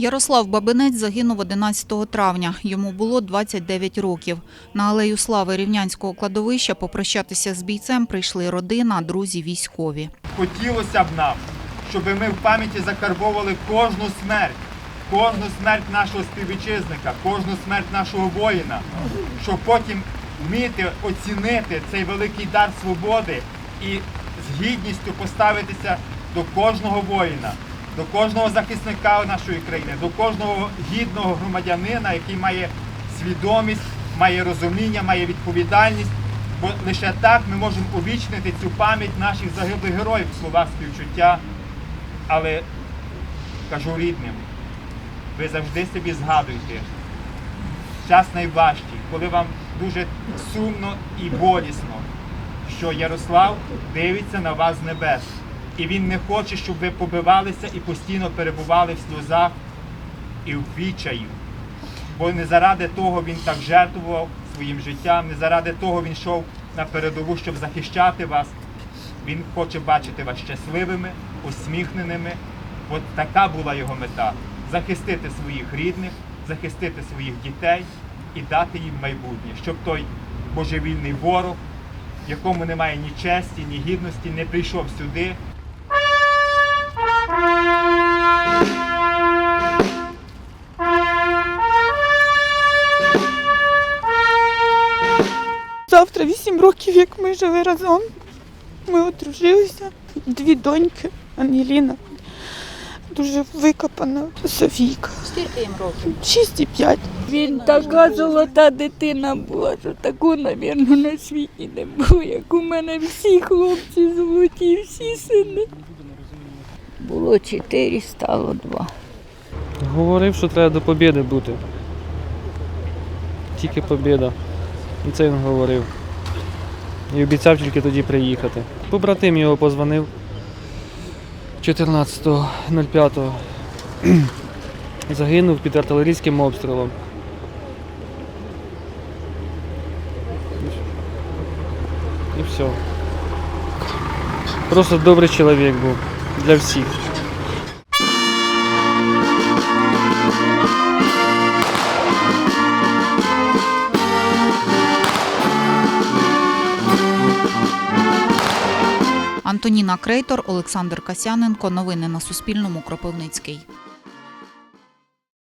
Ярослав Бабинець загинув 11 травня. Йому було 29 років. На алею слави рівнянського кладовища попрощатися з бійцем прийшли родина, друзі, військові. Хотілося б нам, щоб ми в пам'яті закарбовували кожну смерть, кожну смерть нашого співвітчизника, кожну смерть нашого воїна, щоб потім вміти оцінити цей великий дар свободи і з гідністю поставитися до кожного воїна, до кожного захисника нашої країни, до кожного гідного громадянина, який має свідомість, має розуміння, має відповідальність. Бо лише так ми можемо увічнити цю пам'ять наших загиблих героїв, слова співчуття. Але кажу рідним, ви завжди собі згадуйте, час найважчий, коли вам дуже сумно і болісно, що Ярослав дивиться на вас з небес. І він не хоче, щоб ви побивалися і постійно перебували в сльозах і в відчаю. Бо не заради того він так жертвував своїм життям, не заради того він йшов на передову, щоб захищати вас. Він хоче бачити вас щасливими, усміхненими. От така була його мета захистити своїх рідних, захистити своїх дітей і дати їм майбутнє, щоб той божевільний ворог, якому немає ні честі, ні гідності, не прийшов сюди Завтра вісім років, як ми жили разом. Ми одружилися. Дві доньки, Ангеліна. Дуже викопана Софійка. Скільки їм років? Шість і п'ять. Він така золота дитина була, що таку, напевно, на світі не було, як у мене всі хлопці золоті, всі сини. Було чотири, стало два. Говорив, що треба до побіди бути. Тільки побіда. І це він говорив. І обіцяв тільки тоді приїхати. Побратим його позвонив 14.05. Загинув під артилерійським обстрілом. І все. Просто добрий чоловік був для всіх. Антоніна Крейтор, Олександр Касяненко. Новини на Суспільному. Кропивницький.